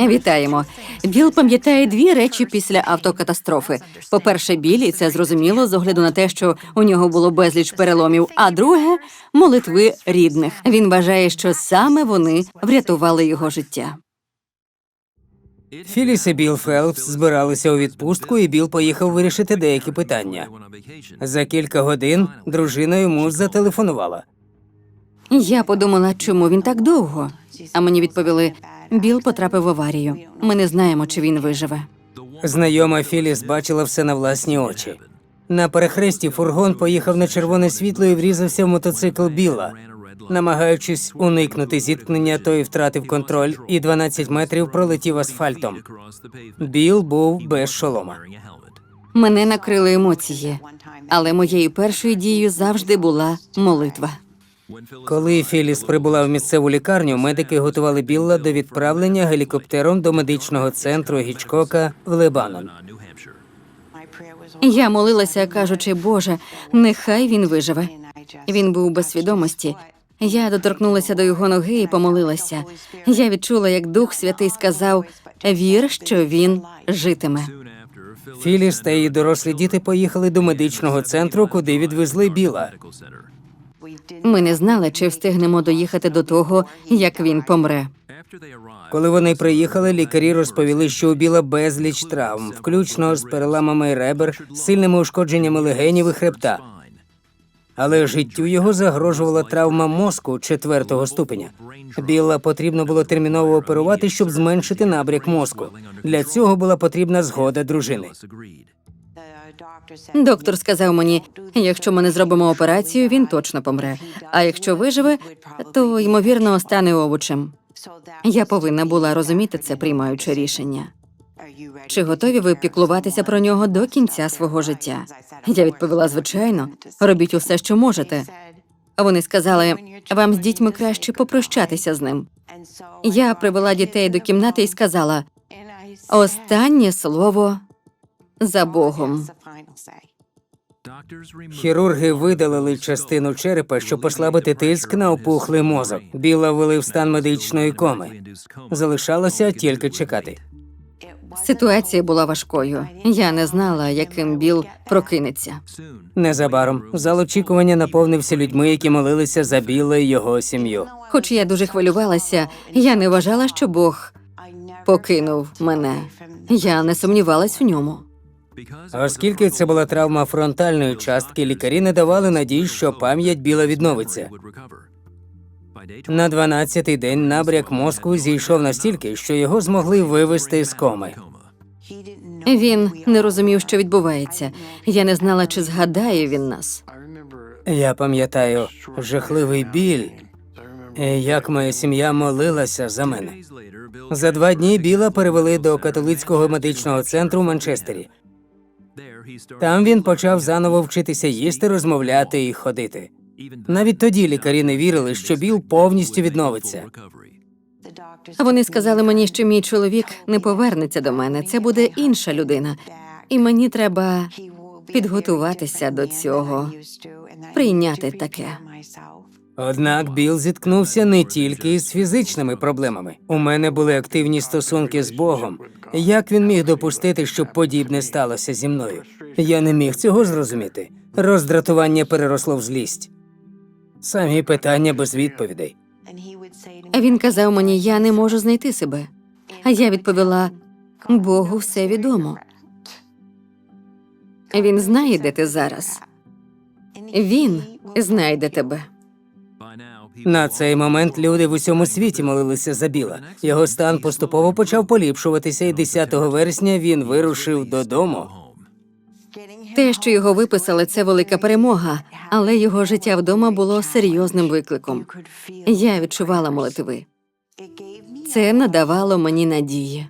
Вітаємо. Біл пам'ятає дві речі після автокатастрофи. По-перше, біль, і це зрозуміло з огляду на те, що у нього було безліч переломів. А друге молитви рідних. Він вважає, що саме вони врятували його життя. Філіс і Білл Фелпс збиралися у відпустку, і Біл поїхав вирішити деякі питання. За кілька годин дружина йому зателефонувала. Я подумала, чому він так довго. А мені відповіли: Біл потрапив в аварію. Ми не знаємо, чи він виживе. Знайома Філіс бачила все на власні очі. На перехресті фургон поїхав на червоне світло і врізався в мотоцикл Біла. Намагаючись уникнути зіткнення, той втратив контроль і 12 метрів пролетів асфальтом. Біл був без шолома. Мене накрили емоції, але моєю першою дією завжди була молитва. Коли Філіс прибула в місцеву лікарню, медики готували Білла до відправлення гелікоптером до медичного центру Гічкока в Лебанон. Я молилася, кажучи, Боже, нехай він виживе. Він був без свідомості. Я доторкнулася до його ноги і помолилася. Я відчула, як Дух Святий сказав: вір, що він житиме. Філіс та її дорослі діти поїхали до медичного центру, куди відвезли Біла. Ми не знали, чи встигнемо доїхати до того, як він помре. Коли вони приїхали, лікарі розповіли, що у Біла безліч травм, включно з переламами ребер, сильними ушкодженнями легенів і хребта. Але життю його загрожувала травма мозку четвертого ступеня. Біла потрібно було терміново оперувати, щоб зменшити набряк мозку. Для цього була потрібна згода дружини. Доктор сказав мені, якщо ми не зробимо операцію, він точно помре. А якщо виживе, то ймовірно стане овочем. Я повинна була розуміти це, приймаючи рішення. Чи готові ви піклуватися про нього до кінця свого життя? Я відповіла, звичайно, робіть усе, що можете. Вони сказали, вам з дітьми краще попрощатися з ним. Я привела дітей до кімнати і сказала: останнє слово за Богом. Хірурги видалили частину черепа, щоб послабити тиск на опухлий мозок. Біла ввели в стан медичної коми. Залишалося тільки чекати. Ситуація була важкою. Я не знала, яким Біл прокинеться. Незабаром зал очікування наповнився людьми, які молилися за Біла і його сім'ю. Хоч я дуже хвилювалася, я не вважала, що Бог покинув мене. Я не сумнівалась в ньому. Оскільки це була травма фронтальної частки, лікарі не давали надій, що пам'ять біла відновиться. На 12-й день набряк мозку зійшов настільки, що його змогли вивести з коми. Він не розумів, що відбувається. Я не знала, чи згадає він нас. Я пам'ятаю жахливий біль, як моя сім'я молилася за мене. За два дні біла перевели до католицького медичного центру в Манчестері. Там він почав заново вчитися їсти, розмовляти і ходити. Навіть тоді лікарі не вірили, що Біл повністю відновиться. Вони сказали мені, що мій чоловік не повернеться до мене. Це буде інша людина, і мені треба підготуватися до цього, прийняти таке. Однак Біл зіткнувся не тільки із фізичними проблемами. У мене були активні стосунки з Богом. Як він міг допустити, щоб подібне сталося зі мною? Я не міг цього зрозуміти. Роздратування переросло в злість. Самі питання без відповідей. Він казав мені, я не можу знайти себе. А я відповіла: Богу все відомо. Він знає, де ти зараз. Він знайде тебе. На цей момент люди в усьому світі молилися за Біла. Його стан поступово почав поліпшуватися, і 10 вересня він вирушив додому. Те, що його виписали, це велика перемога, але його життя вдома було серйозним викликом. Я відчувала молитви. Це надавало мені надії.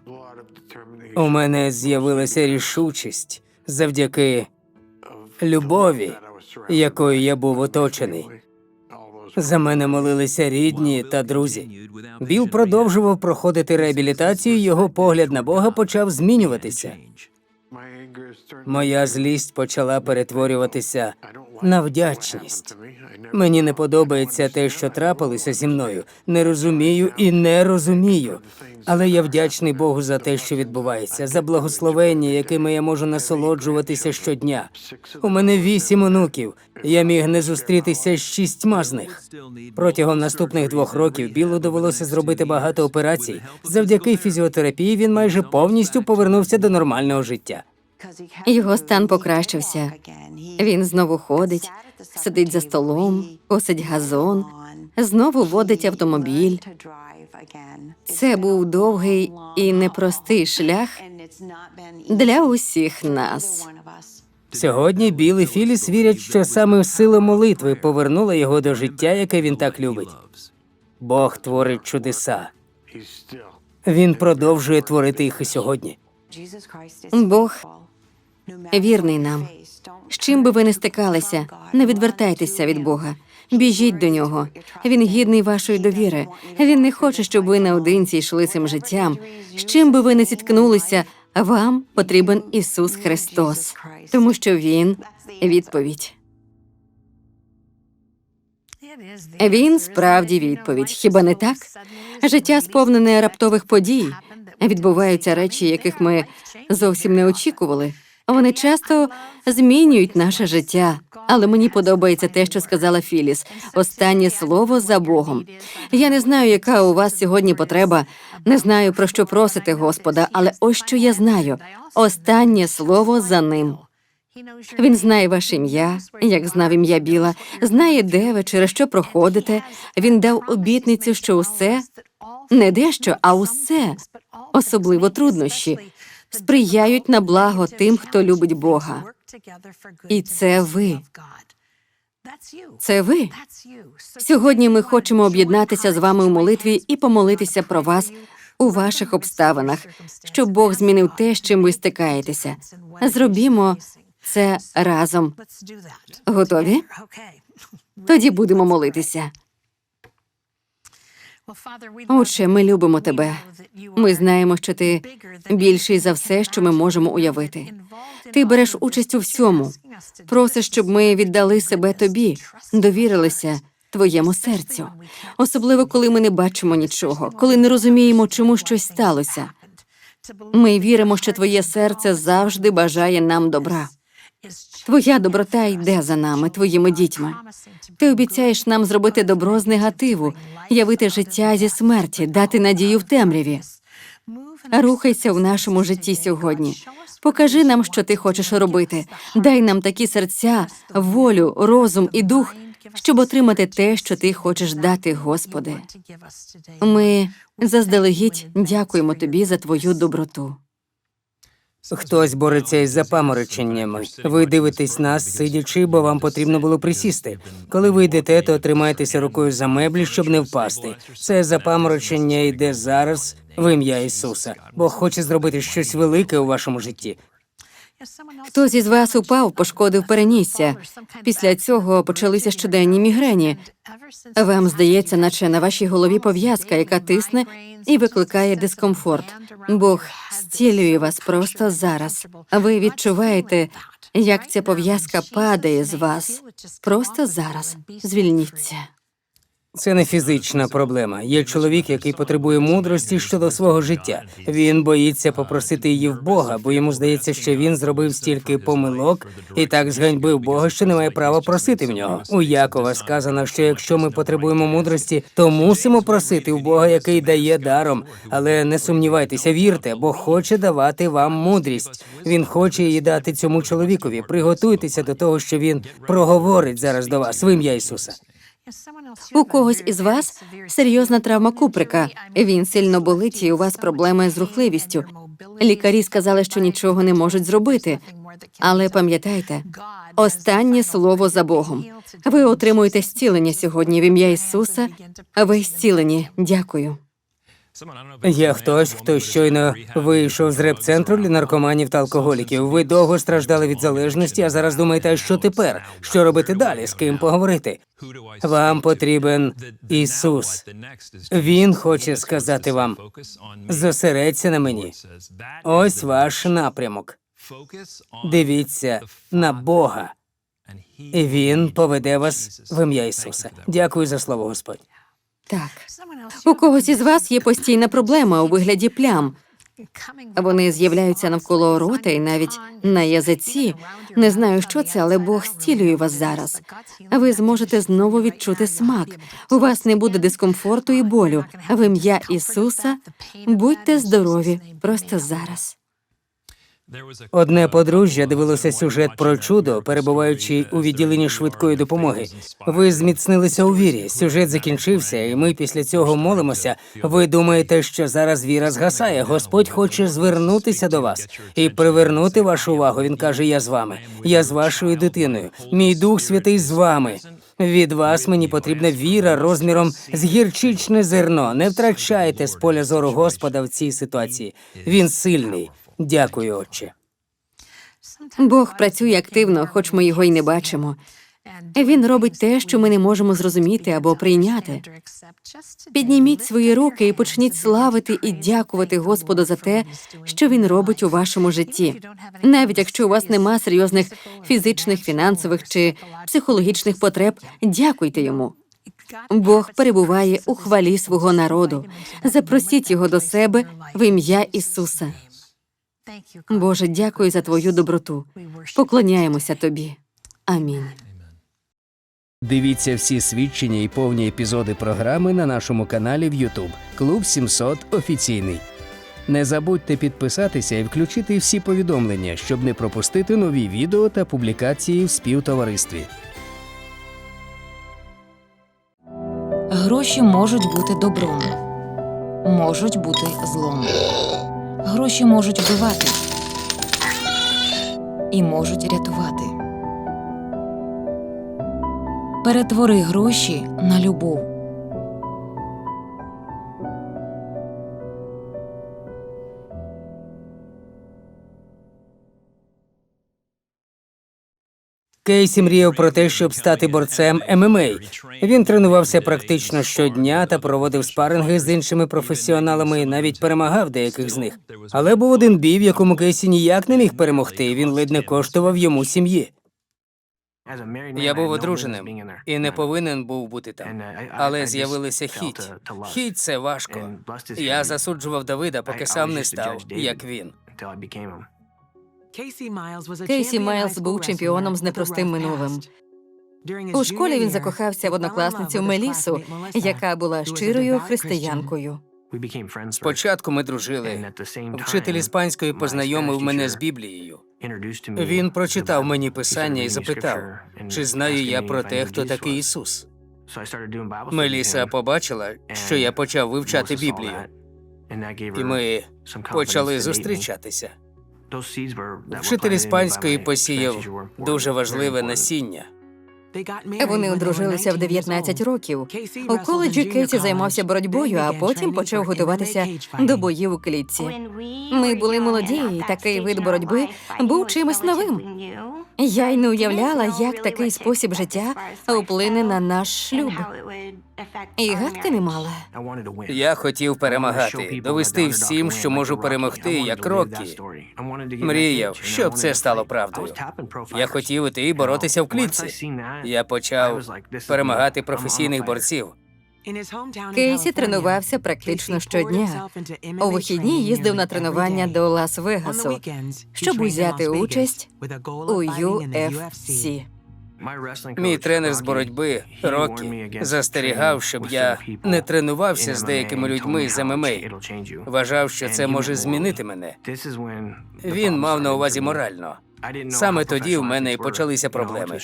У мене з'явилася рішучість завдяки любові, якою я був оточений. За мене молилися рідні та друзі. Біл продовжував проходити реабілітацію. Його погляд на Бога почав змінюватися. Моя злість почала перетворюватися на вдячність. Мені не подобається те, що трапилося зі мною. Не розумію і не розумію. Але я вдячний Богу за те, що відбувається, за благословення, якими я можу насолоджуватися щодня. У мене вісім онуків. Я міг не зустрітися з шістьма з них. Протягом наступних двох років Білу довелося зробити багато операцій. Завдяки фізіотерапії він майже повністю повернувся до нормального життя. Його стан покращився. Він знову ходить, сидить за столом, косить газон, знову водить автомобіль. Це був довгий і непростий шлях для усіх нас. Сьогодні Біл і Філіс вірять, що саме сила молитви повернула його до життя, яке він так любить. Бог творить чудеса. Він продовжує творити їх і сьогодні. Бог вірний нам. З чим би ви не стикалися, не відвертайтеся від Бога. Біжіть до нього. Він гідний вашої довіри. Він не хоче, щоб ви наодинці йшли цим життям. З чим би ви не зіткнулися, вам потрібен Ісус Христос, тому що Він відповідь. Він справді відповідь. Хіба не так? Життя сповнене раптових подій. Відбуваються речі, яких ми зовсім не очікували. Вони часто змінюють наше життя. Але мені подобається те, що сказала Філіс. Останнє слово за Богом. Я не знаю, яка у вас сьогодні потреба, не знаю про що просите Господа, але ось що я знаю: останнє слово за ним. Він знає ваше ім'я, як знав ім'я Біла, знає, де ви, через що проходите. Він дав обітницю, що усе не дещо, а усе, особливо труднощі, сприяють на благо тим, хто любить Бога. І це ви. Це ви. Сьогодні ми хочемо об'єднатися з вами у молитві і помолитися про вас у ваших обставинах, щоб Бог змінив те, з чим ви стикаєтеся. Зробімо це разом. Готові? Тоді будемо молитися. Отче, ми любимо тебе. Ми знаємо, що ти більший за все, що ми можемо уявити. Ти береш участь у всьому. Просиш, щоб ми віддали себе тобі, довірилися твоєму серцю. Особливо, коли ми не бачимо нічого, коли не розуміємо, чому щось сталося. Ми віримо, що твоє серце завжди бажає нам добра. Твоя доброта йде за нами, твоїми дітьми. Ти обіцяєш нам зробити добро з негативу, явити життя зі смерті, дати надію в темряві. Рухайся в нашому житті сьогодні. Покажи нам, що ти хочеш робити. Дай нам такі серця, волю, розум і дух, щоб отримати те, що ти хочеш дати, Господи. Ми заздалегідь дякуємо тобі за твою доброту. Хтось бореться із запамороченнями. Ви дивитесь нас, сидячи, бо вам потрібно було присісти. Коли ви йдете, то тримайтеся рукою за меблі, щоб не впасти. Це запаморочення йде зараз в ім'я Ісуса. Бог хоче зробити щось велике у вашому житті. Хтось із вас упав, пошкодив перенісся. Після цього почалися щоденні мігрені. Вам здається, наче на вашій голові пов'язка, яка тисне і викликає дискомфорт. Бог зцілює вас просто зараз. Ви відчуваєте, як ця пов'язка падає з вас. Просто зараз. Звільніться. Це не фізична проблема. Є чоловік, який потребує мудрості щодо свого життя. Він боїться попросити її в Бога, бо йому здається, що він зробив стільки помилок і так зганьбив Бога, що не має права просити в нього. У Якова сказано, що якщо ми потребуємо мудрості, то мусимо просити в Бога, який дає даром. Але не сумнівайтеся, вірте, Бог хоче давати вам мудрість. Він хоче її дати цьому чоловікові. Приготуйтеся до того, що він проговорить зараз до вас в ім'я Ісуса. У когось із вас серйозна травма куприка. Він сильно болить, і у вас проблеми з рухливістю. Лікарі сказали, що нічого не можуть зробити. Але пам'ятайте, останнє слово за Богом. Ви отримуєте зцілення сьогодні в ім'я Ісуса. Ви зцілені. Дякую. Я хтось, хто щойно вийшов з реп-центру для наркоманів та алкоголіків. Ви довго страждали від залежності, а зараз думаєте, а що тепер? Що робити далі? З ким поговорити? Вам потрібен Ісус. Він хоче сказати вам: зосередься на мені. Ось ваш напрямок. Дивіться на Бога. І він поведе вас в ім'я Ісуса. Дякую за слово, Господь. Так. У когось із вас є постійна проблема у вигляді плям. Вони з'являються навколо рота і навіть на язиці. Не знаю, що це, але Бог зцілює вас зараз. Ви зможете знову відчути смак. У вас не буде дискомфорту і болю. В ім'я Ісуса будьте здорові просто зараз. Одне подружжя дивилося сюжет про чудо, перебуваючи у відділенні швидкої допомоги. Ви зміцнилися у вірі. Сюжет закінчився, і ми після цього молимося. Ви думаєте, що зараз віра згасає? Господь хоче звернутися до вас і привернути вашу увагу. Він каже: Я з вами, я з вашою дитиною. Мій дух святий з вами. Від вас мені потрібна віра розміром з гірчичне зерно. Не втрачайте з поля зору Господа в цій ситуації. Він сильний. Дякую, Отче. Бог працює активно, хоч ми його й не бачимо. Він робить те, що ми не можемо зрозуміти або прийняти. Підніміть свої руки і почніть славити і дякувати Господу за те, що він робить у вашому житті. Навіть якщо у вас нема серйозних фізичних, фінансових чи психологічних потреб, дякуйте йому. Бог перебуває у хвалі свого народу. Запросіть його до себе в ім'я Ісуса. Боже, дякую за твою доброту. Поклоняємося тобі. Амінь. Дивіться всі свідчення і повні епізоди програми на нашому каналі в YouTube Клуб 700 офіційний. Не забудьте підписатися і включити всі повідомлення, щоб не пропустити нові відео та публікації в співтоваристві. Гроші можуть бути добром, можуть бути злом. Гроші можуть вбивати і можуть рятувати. Перетвори гроші на любов. Кейсі мріяв про те, щоб стати борцем ММА. Він тренувався практично щодня та проводив спаринги з іншими професіоналами і навіть перемагав деяких з них. Але був один бій, в якому Кейсі ніяк не міг перемогти, він ледь не коштував йому сім'ї. Я був одруженим і не повинен був бути там. Але з'явилися хіть. Хіть це важко. Я засуджував Давида, поки сам не став, як він. Кейсі Майлз був чемпіоном з непростим минулим. У школі він закохався в однокласницю Мелісу, яка була щирою християнкою. Спочатку ми дружили. Вчитель іспанської познайомив мене з Біблією. Він прочитав мені писання і запитав, чи знаю я про те, хто такий Ісус. Меліса побачила, що я почав вивчати Біблію, і ми почали зустрічатися. Вчитель іспанської посіяв дуже важливе насіння. Вони одружилися в 19 років. У коледжі Кейсі займався боротьбою, а потім почав готуватися до боїв у клітці. Ми були молоді, і такий вид боротьби був чимось новим. Я й не уявляла, як такий спосіб життя вплине на наш шлюб. І гадки не мала. Я хотів перемагати, довести всім, що можу перемогти, як Роккі. Мріяв, щоб це стало правдою. Я хотів іти і боротися в клітці. Я почав перемагати професійних борців. Кейсі тренувався практично щодня. У вихідні їздив на тренування до Лас-Вегасу, щоб узяти участь у UFC. Мій тренер з боротьби Рокі застерігав, щоб я не тренувався з деякими людьми з ММА. Вважав, що це може змінити мене. Він мав на увазі морально. Саме тоді в мене і почалися проблеми.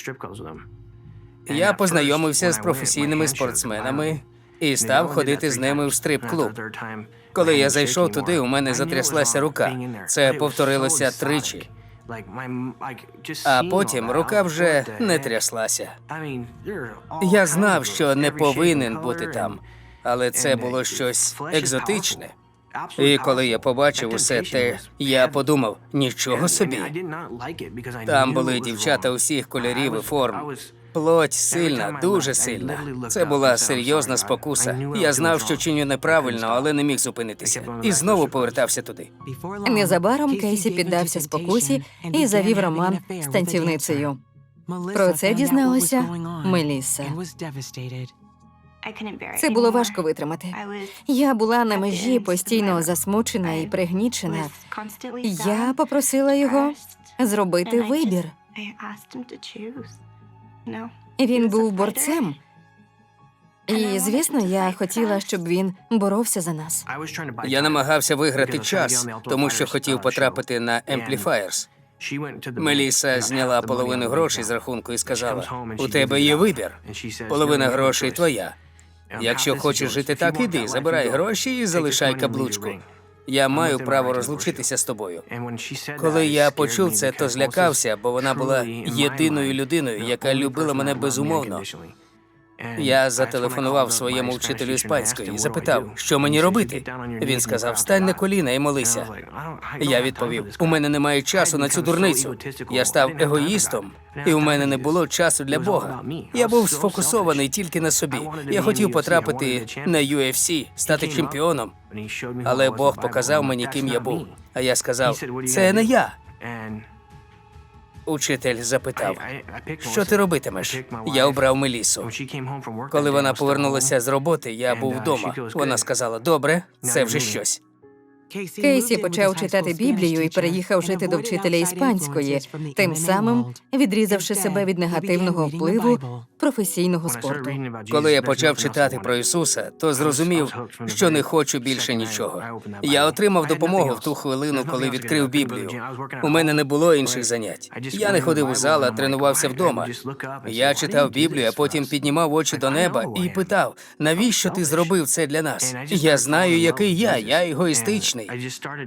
Я познайомився з професійними спортсменами і став ходити з ними в стрип-клуб. Коли я зайшов туди, у мене затряслася рука. Це повторилося тричі. А потім рука вже не тряслася. Я знав, що не повинен бути там, але це було щось екзотичне. І коли я побачив усе те, я подумав: нічого собі. Там були дівчата усіх кольорів і форм. Плоть сильна, дуже сильна. Це була серйозна спокуса. Я знав, що чиню неправильно, але не міг зупинитися. І знову повертався туди. Незабаром Кейсі піддався спокусі і завів роман з танцівницею. Про це дізналася Мелісса. Це було важко витримати. Я була на межі постійно засмучена і пригнічена. Я попросила його зробити вибір. Він був борцем. І, звісно, я хотіла, щоб він боровся за нас. Я намагався виграти час, тому що хотів потрапити на Amplifiers. Меліса зняла половину грошей з рахунку і сказала: у тебе є вибір. Половина грошей твоя. Якщо хочеш жити так, іди, забирай гроші і залишай каблучку. Я маю право розлучитися з тобою. Коли я почув це, то злякався, бо вона була єдиною людиною, яка любила мене безумовно. Я зателефонував своєму вчителю іспанської і запитав, що мені робити. Він сказав: стань на коліна і молися. Я відповів: у мене немає часу на цю дурницю. Я став егоїстом, і у мене не було часу для Бога. Я був сфокусований тільки на собі. Я хотів потрапити на UFC, стати чемпіоном. Але Бог показав мені, ким я був. А я сказав: це не я. Учитель запитав, що ти робитимеш? Я обрав Мелісу. Коли вона повернулася з роботи, я був вдома. Вона сказала: Добре, це вже щось. Кейсі почав читати Біблію і переїхав жити до вчителя іспанської, тим самим відрізавши себе від негативного впливу професійного спорту. Коли я почав читати про Ісуса, то зрозумів, що не хочу більше нічого. Я отримав допомогу в ту хвилину, коли відкрив Біблію. У мене не було інших занять. Я не ходив у зал, а тренувався вдома. Я читав Біблію, а потім піднімав очі до неба і питав: навіщо ти зробив це для нас? Я знаю, який я, я егоїстичний.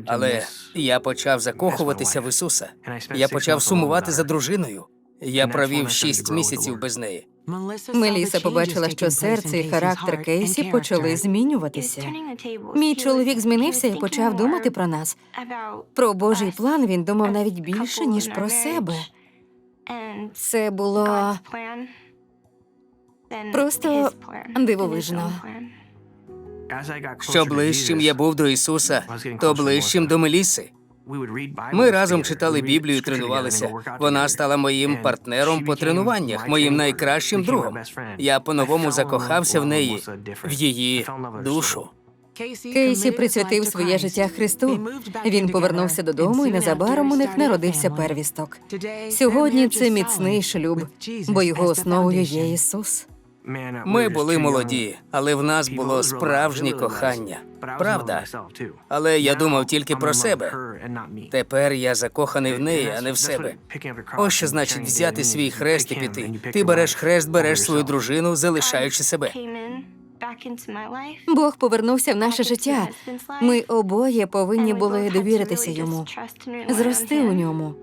Але я почав закохуватися в Ісуса. Я почав сумувати за дружиною. Я провів шість місяців без неї. Меліса побачила, що серце і характер Кейсі почали змінюватися. Мій чоловік змінився і почав думати про нас. Про Божий план він думав навіть більше, ніж про себе. Це було просто дивовижно. Що ближчим я був до Ісуса, то ближчим до Меліси. Ми разом читали Біблію, тренувалися. Вона стала моїм партнером по тренуваннях, моїм найкращим другом. Я по-новому закохався в неї, в її душу. Кейсі присвятив своє життя Христу. Він повернувся додому, і незабаром у них народився первісток. Сьогодні це міцний шлюб, бо його основою є Ісус. Ми були молоді, але в нас було справжнє кохання. Правда. Але я думав тільки про себе. Тепер я закоханий в неї, а не в себе. Ось що значить взяти свій хрест і піти. Ти береш хрест, береш свою дружину, залишаючи себе. Бог повернувся в наше життя. Ми обоє повинні були довіритися йому, зрости у ньому.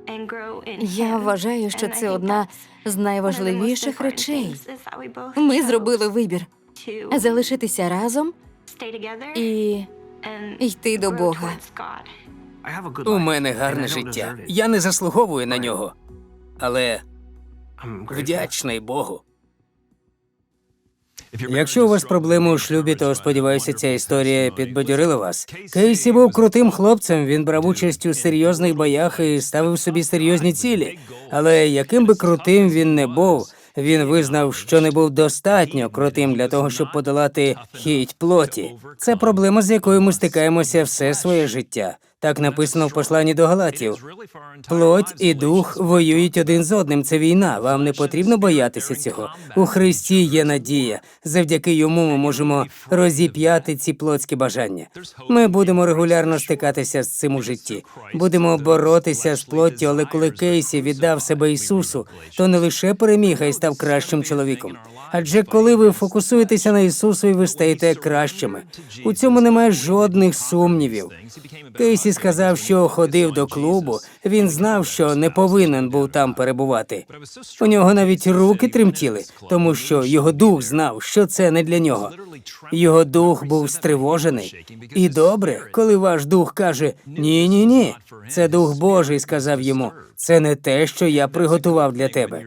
Я вважаю, що це одна з найважливіших речей. Ми зробили вибір залишитися разом і йти до Бога. У мене гарне життя. Я не заслуговую на нього, але вдячний Богу. Якщо у вас проблеми у шлюбі, то сподіваюся, ця історія підбадьорила вас. Кейсі був крутим хлопцем. Він брав участь у серйозних боях і ставив собі серйозні цілі. Але яким би крутим він не був, він визнав, що не був достатньо крутим для того, щоб подолати хіть плоті. Це проблема, з якою ми стикаємося все своє життя. Так написано в посланні до Галатів. Плоть і дух воюють один з одним. Це війна. Вам не потрібно боятися цього. У Христі є надія. Завдяки йому ми можемо розіп'яти ці плотські бажання. Ми будемо регулярно стикатися з цим у житті. Будемо боротися з плоттю, але коли Кейсі віддав себе Ісусу, то не лише переміг, а й став кращим чоловіком. Адже коли ви фокусуєтеся на Ісусу, і ви стаєте кращими. У цьому немає жодних сумнівів. Кейсі сказав, що ходив до клубу. Він знав, що не повинен був там перебувати. У нього навіть руки тремтіли, тому що його дух знав, що це не для нього. Його дух був стривожений. І добре, коли ваш дух каже ні, ні, ні, це дух Божий сказав йому. Це не те, що я приготував для тебе.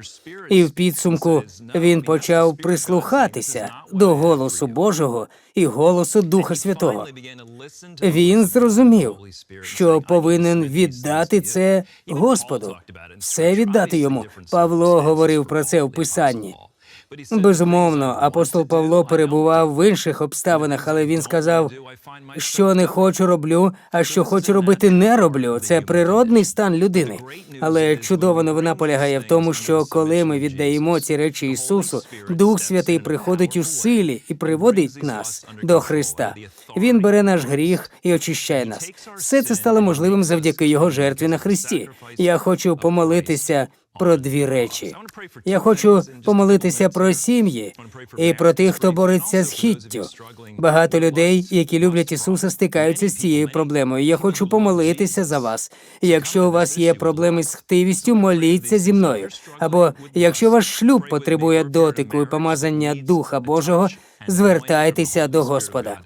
І в підсумку він почав прислухатися до голосу Божого і голосу Духа Святого. Він зрозумів, що повинен віддати це Господу, все віддати йому. Павло говорив про це в Писанні. Безумовно, апостол Павло перебував в інших обставинах, але він сказав, що не хочу роблю, а що хочу робити, не роблю. Це природний стан людини. Але чудова новина полягає в тому, що коли ми віддаємо ці речі Ісусу, Дух Святий приходить у силі і приводить нас до Христа. Він бере наш гріх і очищає нас. Все це стало можливим завдяки Його жертві на Христі. Я хочу помолитися про дві речі. Я хочу помолитися про сім'ї і про тих, хто бореться з хіттю. Багато людей, які люблять Ісуса, стикаються з цією проблемою. Я хочу помолитися за вас. Якщо у вас є проблеми з хтивістю, моліться зі мною. Або якщо ваш шлюб потребує дотику і помазання Духа Божого, звертайтеся до Господа.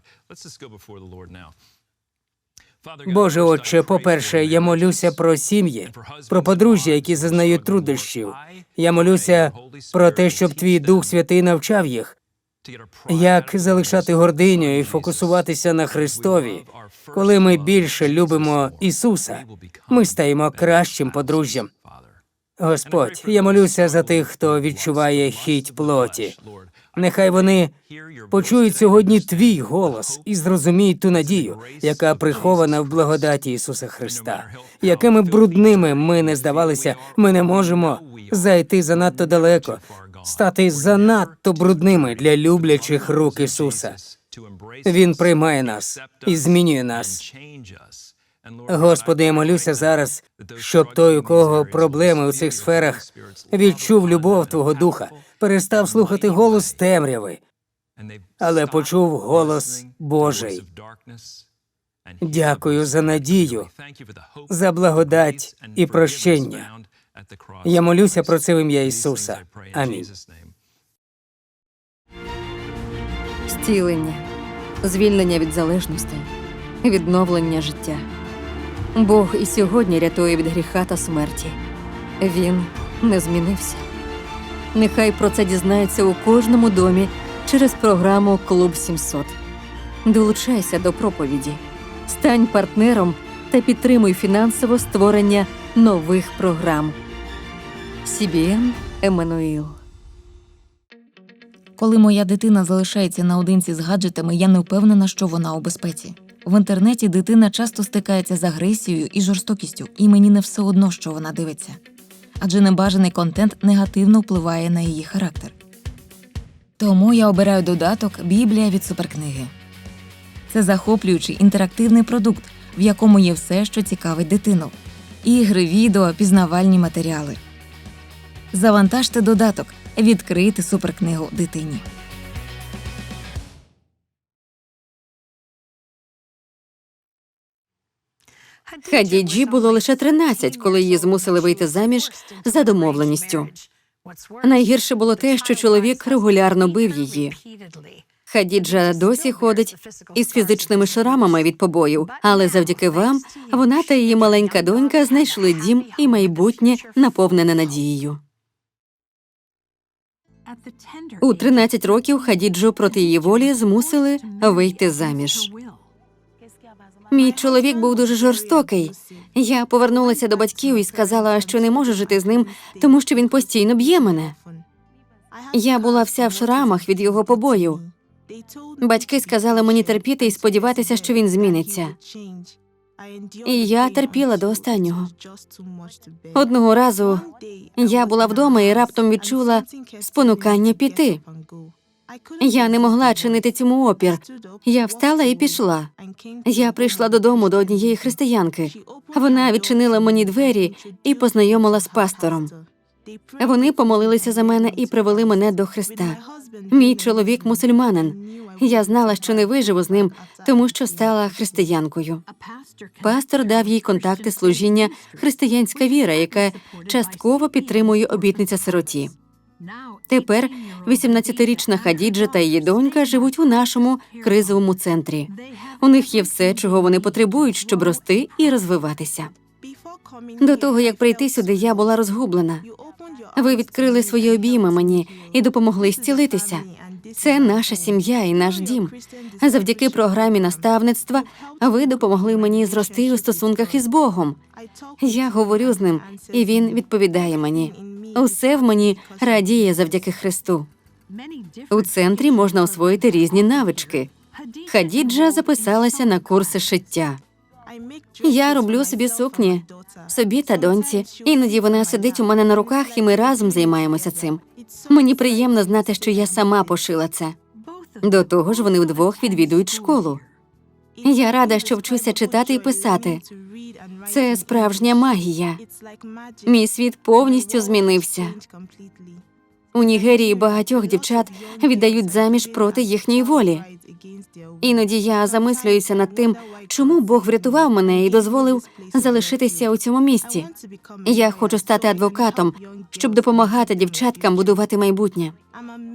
Боже Отче, по-перше, я молюся про сім'ї, про подружжя, які зазнають труднощів. Я молюся про те, щоб твій Дух Святий навчав їх, як залишати гординю і фокусуватися на Христові. Коли ми більше любимо Ісуса, ми стаємо кращим подружжям. Господь, я молюся за тих, хто відчуває хіть плоті. Нехай вони почують сьогодні твій голос і зрозуміють ту надію, яка прихована в благодаті Ісуса Христа. Якими брудними ми не здавалися, ми не можемо зайти занадто далеко, стати занадто брудними для люблячих рук Ісуса. Він приймає нас і змінює нас. Господи, я молюся зараз, щоб той, у кого проблеми у цих сферах, відчув любов Твого Духа, перестав слухати голос темряви, але почув голос Божий. Дякую за надію, за благодать і прощення. Я молюся про це в ім'я Ісуса. Амінь. Зцілення, звільнення від залежностей, відновлення життя. Бог і сьогодні рятує від гріха та смерті. Він не змінився. Нехай про це дізнається у кожному домі через програму Клуб 700. Долучайся до проповіді, стань партнером та підтримуй фінансово створення нових програм. CBN Еммануїл. Коли моя дитина залишається наодинці з гаджетами, я не впевнена, що вона у безпеці. В інтернеті дитина часто стикається з агресією і жорстокістю, і мені не все одно, що вона дивиться. Адже небажаний контент негативно впливає на її характер. Тому я обираю додаток Біблія від суперкниги. Це захоплюючий інтерактивний продукт, в якому є все, що цікавить дитину: ігри, відео, пізнавальні матеріали. Завантажте додаток, відкрийте суперкнигу дитині. Хадіджі було лише 13, коли її змусили вийти заміж за домовленістю. Найгірше було те, що чоловік регулярно бив її. Хадіджа досі ходить із фізичними шрамами від побоїв, але завдяки вам вона та її маленька донька знайшли дім і майбутнє наповнене надією. У 13 років Хадіджу проти її волі змусили вийти заміж. Мій чоловік був дуже жорстокий. Я повернулася до батьків і сказала, що не можу жити з ним, тому що він постійно б'є мене. Я була вся в шрамах від його побоїв. Батьки сказали мені терпіти і сподіватися, що він зміниться. І я терпіла до останнього. Одного разу я була вдома і раптом відчула спонукання піти. Я не могла чинити цьому опір. Я встала і пішла. Я прийшла додому до однієї християнки. Вона відчинила мені двері і познайомила з пастором. Вони помолилися за мене і привели мене до Христа. Мій чоловік мусульманин. Я знала, що не виживу з ним, тому що стала християнкою. Пастор дав їй контакти служіння християнська віра, яка частково підтримує обітниця сироті. Тепер 18-річна Хадіджа та її донька живуть у нашому кризовому центрі. У них є все, чого вони потребують, щоб рости і розвиватися. До того як прийти сюди, я була розгублена. Ви відкрили свої обійми мені і допомогли зцілитися. Це наша сім'я і наш дім. Завдяки програмі наставництва ви допомогли мені зрости у стосунках із Богом. Я говорю з ним, і він відповідає мені. Усе в мені радіє завдяки Христу. У центрі можна освоїти різні навички. Хадіджа записалася на курси шиття. Я роблю собі сукні, собі та доньці. Іноді вона сидить у мене на руках, і ми разом займаємося цим. Мені приємно знати, що я сама пошила це. До того ж, вони вдвох відвідують школу. Я рада, що вчуся читати і писати. Це справжня магія. Мій світ повністю змінився. У Нігерії багатьох дівчат віддають заміж проти їхньої волі. Іноді я замислююся над тим, чому Бог врятував мене і дозволив залишитися у цьому місті. Я хочу стати адвокатом, щоб допомагати дівчаткам будувати майбутнє.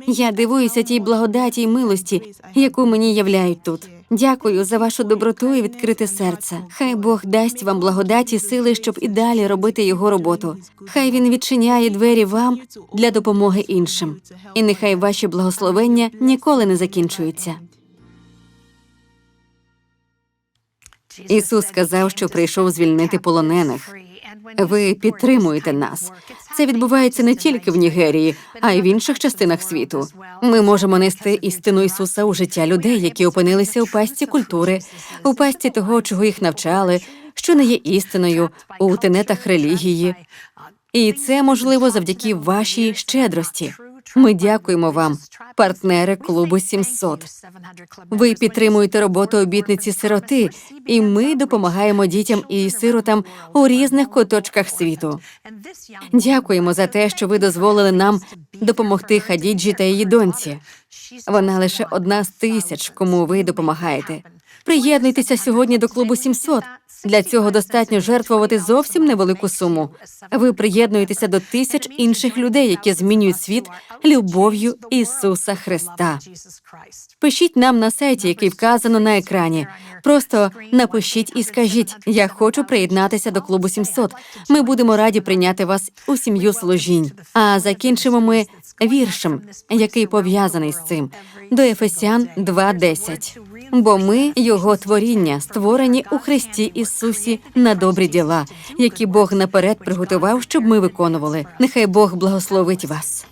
Я дивуюся тій благодаті й милості, яку мені являють тут. Дякую за вашу доброту і відкрите серце. Хай Бог дасть вам благодаті, сили, щоб і далі робити його роботу. Хай він відчиняє двері вам для допомоги іншим. І нехай ваші благословення ніколи не закінчуються. Ісус сказав, що прийшов звільнити полонених. Ви підтримуєте нас. Це відбувається не тільки в Нігерії, а й в інших частинах світу. Ми можемо нести істину Ісуса у життя людей, які опинилися у пастці культури, у пастці того, чого їх навчали, що не є істиною у тенетах релігії. І це можливо завдяки вашій щедрості. Ми дякуємо вам, партнери клубу 700. Ви підтримуєте роботу обітниці сироти, і ми допомагаємо дітям і сиротам у різних куточках світу. Дякуємо за те, що ви дозволили нам допомогти Хадіджі та її доньці. Вона лише одна з тисяч, кому ви допомагаєте. Приєднуйтеся сьогодні до клубу 700. Для цього достатньо жертвувати зовсім невелику суму. Ви приєднуєтеся до тисяч інших людей, які змінюють світ любов'ю Ісуса Христа. Пишіть нам на сайті, який вказано на екрані. Просто напишіть і скажіть: я хочу приєднатися до клубу 700. Ми будемо раді прийняти вас у сім'ю служінь. А закінчимо ми віршем, який пов'язаний з цим до Ефесян 2.10. Бо ми його творіння, створені у Христі Ісусі на добрі діла, які Бог наперед приготував, щоб ми виконували. Нехай Бог благословить вас.